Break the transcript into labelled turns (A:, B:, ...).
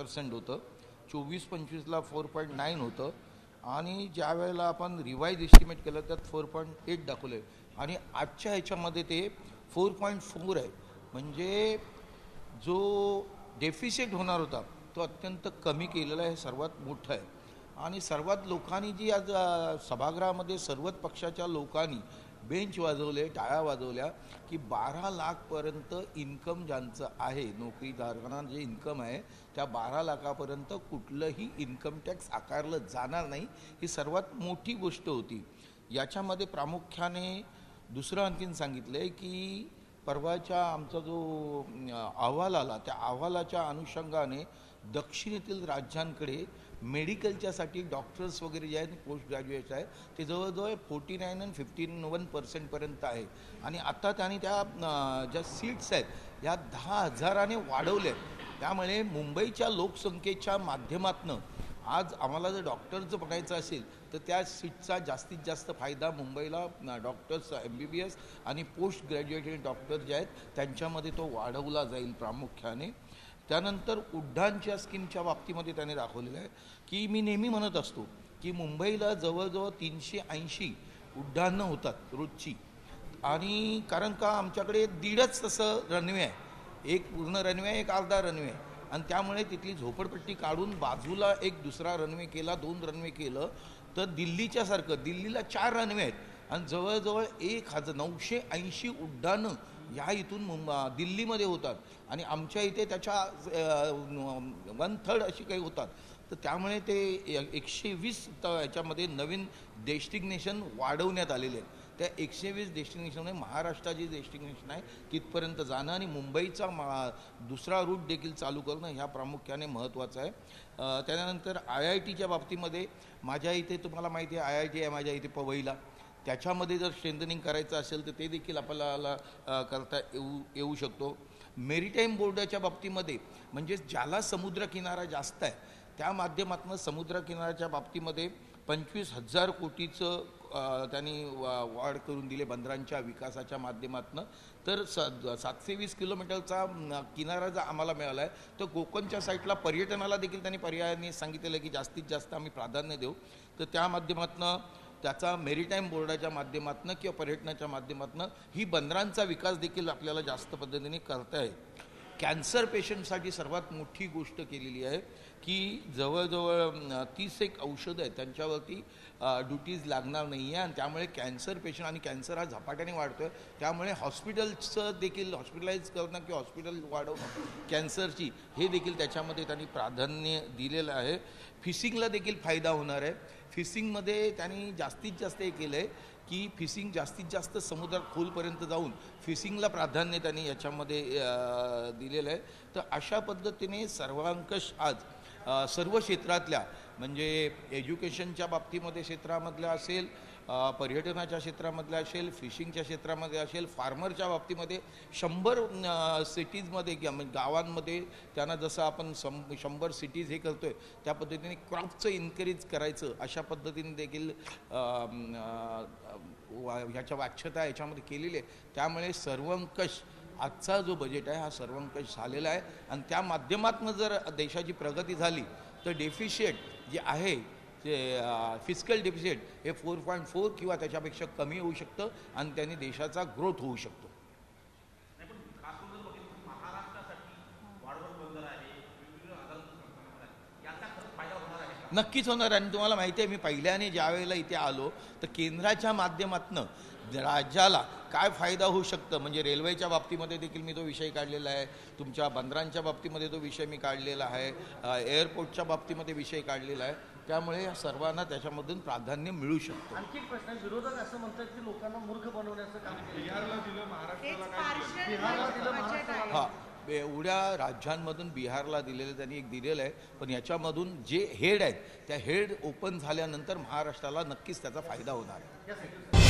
A: Percent होतं. चोवीस पंचवीसला four point nine होतं. आणि ज्या वेळेला आपण रिवाईज एस्टिमेट केलं त्यात फोर पॉईंट एट दाखवलं. आहे आणि आजच्या ह्याच्यामध्ये ते फोर पॉईंट फोर आहे. म्हणजे जो डेफिसिट होणार होता तो अत्यंत कमी केलेला आहे हे सर्वात मोठं आहे. आणि सर्वात लोकांनी जी आज सभागृहामध्ये सर्वच पक्षाच्या लोकांनी बेंच वाजवले टाळ्या वाजवल्या की बारा लाखपर्यंत इन्कम ज्यांचं आहे नोकरीधारकांना जे इन्कम आहे त्या बारा लाखापर्यंत कुठलंही इन्कम टॅक्स आकारलं जाणार नाही. ही सर्वात मोठी गोष्ट होती. याच्यामध्ये प्रामुख्याने दुसरं आणखीन सांगितलं आहे की परवाच्या आमचा जो अहवाल आला त्या अहवालाच्या अनुषंगाने दक्षिणेतील राज्यांकडे मेडिकलच्यासाठी डॉक्टर्स वगैरे जे आहेत पोस्ट ग्रॅज्युएट आहे ते जवळजवळ forty nine and fifteen one पर्सेंटपर्यंत आहे. आणि आत्ता त्यांनी त्या ज्या सीट्स आहेत या दहा हजाराने वाढवल्या आहेत. त्यामुळे मुंबईच्या लोकसंख्येच्या माध्यमातनं आज आम्हाला जर डॉक्टरचं बघायचं बनायचं असेल तर त्या सीटचा जास्तीत जास्त फायदा मुंबईला doctors M B B S आणि पोस्ट ग्रॅज्युएटेड डॉक्टर जे आहेत त्यांच्यामध्ये तो वाढवला जाईल प्रामुख्याने. त्यानंतर उड्डाणच्या स्कीमच्या बाबतीमध्ये त्याने दाखवलेलं आहे की मी नेहमी म्हणत असतो की मुंबईला जवळजवळ तीनशे ऐंशी उड्डाणं होतात रोजची. आणि कारण का? आमच्याकडे दीडच तसं रनवे आहे. एक पूर्ण रनवे आहे एक अर्धा रनवे आहे. आणि त्यामुळे तिथली झोपडपट्टी काढून बाजूला एक दुसरा रनवे केला दोन रनवे केलं तर दिल्लीच्या सारखं दिल्लीला चार रनवे आहेत. आणि जवळजवळ एक हजार नऊशे ऐंशी उड्डाणं ह्या इथून मुंब दिल्लीमध्ये होतात. आणि आमच्या इथे त्याच्या वन थर्ड अशी काही होतात. तर त्यामुळे ते एकशे वीस त- याच्यामध्ये नवीन डेस्टिग्नेशन वाढवण्यात आलेले आहेत. त्या एकशे वीस डेस्टिनेशनमध्ये महाराष्ट्राची डेस्टिनेशन आहे. तिथपर्यंत जाणं आणि मुंबईचा मा दुसरा रूट देखील चालू करणं ह्या प्रामुख्याने महत्त्वाचं आहे. त्यानंतर आय आय टीच्या बाबतीमध्ये माझ्या इथे तुम्हाला माहिती आहे आय आय टी आहे माझ्या इथे पवईला. त्याच्यामध्ये जर स्ट्रेंथनिंग करायचं असेल तर ते देखील आपल्याला करता येऊ येऊ शकतो. मेरीटाईम बोर्डाच्या बाबतीमध्ये म्हणजे ज्याला समुद्रकिनारा जास्त आहे त्या माध्यमातून समुद्रकिनाऱ्याच्या बाबतीमध्ये पंचवीस हजार कोटीचं त्यांनी वा- वाढ करून दिले बंदरांच्या विकासाच्या माध्यमातून. तर स सातशे वीस किलोमीटरचा किनारा जर आम्हाला मिळाला आहे तर कोकणच्या साईडला पर्यटनाला देखील त्यांनी पर्यायाने सांगितलेलं आहे की जास्तीत जास्त आम्ही प्राधान्य देऊ. तर त्या माध्यमातून त्याचा मेरीटाईम बोर्डाच्या माध्यमातून किंवा पर्यटनाच्या माध्यमातून ही बंदरांचा विकास देखील आपल्याला जास्त पद्धतीने करता येईल. कॅन्सर पेशंटसाठी सर्वात मोठी गोष्ट केलेली आहे की जवळजवळ तीस एक औषधं आहेत त्यांच्यावरती ड्युटीज लागणार नाही आहे आणि त्यामुळे कॅन्सर पेशंट आणि कॅन्सर हा झपाट्याने वाढतो आहे त्यामुळे हॉस्पिटलचं देखील हॉस्पिटलाइज करणं किंवा हॉस्पिटल वाढवणं कॅन्सरची हे देखील त्याच्यामध्ये त्यांनी प्राधान्य दिलेलं आहे. फिशिंगला देखील फायदा होणार आहे. फिशिंगमध्ये त्यांनी जास्तीत जास्त हे केलं आहे की फिशिंग जास्तीत जास्त समुद्रात खोलपर्यंत जाऊन फिशिंगला प्राधान्य त्यांनी याच्यामध्ये दिलेलं आहे. तर अशा पद्धतीने सर्वांकष आज सर्व क्षेत्रातल्या म्हणजे एज्युकेशनच्या बाबतीमध्ये क्षेत्रामधल्या असेल पर्यटनाच्या क्षेत्रामधल्या असेल फिशिंगच्या क्षेत्रामध्ये असेल फार्मरच्या बाबतीमध्ये शंभर सिटीजमध्ये किंवा म्हणजे गावांमध्ये त्यांना जसं आपण सं शंभर सिटीज हे करतो आहे त्या पद्धतीने क्रॉपचं इन्करेज करायचं अशा पद्धतीने देखील वा- ह्याच्या वाच्यता याच्यामध्ये केलेली आहे. त्यामुळे सर्वंकष आजचा जो बजेट आहे हा सर्वंकष झालेला आहे. आणि त्या माध्यमातून जर देशाची प्रगती झाली तर डेफिशिएट जे आहे ते फिजिकल डेफिसिट हे फोर पॉईंट फोर किंवा त्याच्यापेक्षा कमी होऊ शकतं आणि त्याने देशाचा ग्रोथ होऊ शकतो. नक्कीच होणार आणि तुम्हाला माहिती आहे मी पहिल्याने ज्या वेळेला इथे आलो तर केंद्राच्या माध्यमातनं राज्याला काय फायदा होऊ शकतं? म्हणजे रेल्वेच्या बाबतीमध्ये देखील मी तो विषय काढलेला आहे तुमच्या बंदरांच्या बाबतीमध्ये तो विषय मी काढलेला आहे एअरपोर्टच्या बाबतीमध्ये विषय काढलेला आहे. त्यामुळे या सर्वांना त्याच्यामधून प्राधान्य मिळू शकतं.
B: आणखी एक प्रश्न. विरोधक असं म्हणतात की लोकांना मूर्ख बनवण्याचं काम बिहारला दिलं, महाराष्ट्राला.
A: हा. एवढ्या राज्यांमधून बिहारला दिलेलं त्यांनी एक दिलेलं आहे पण याच्यामधून जे हेड आहेत त्या हेड ओपन झाल्यानंतर महाराष्ट्राला नक्कीच त्याचा फायदा होणार आहे.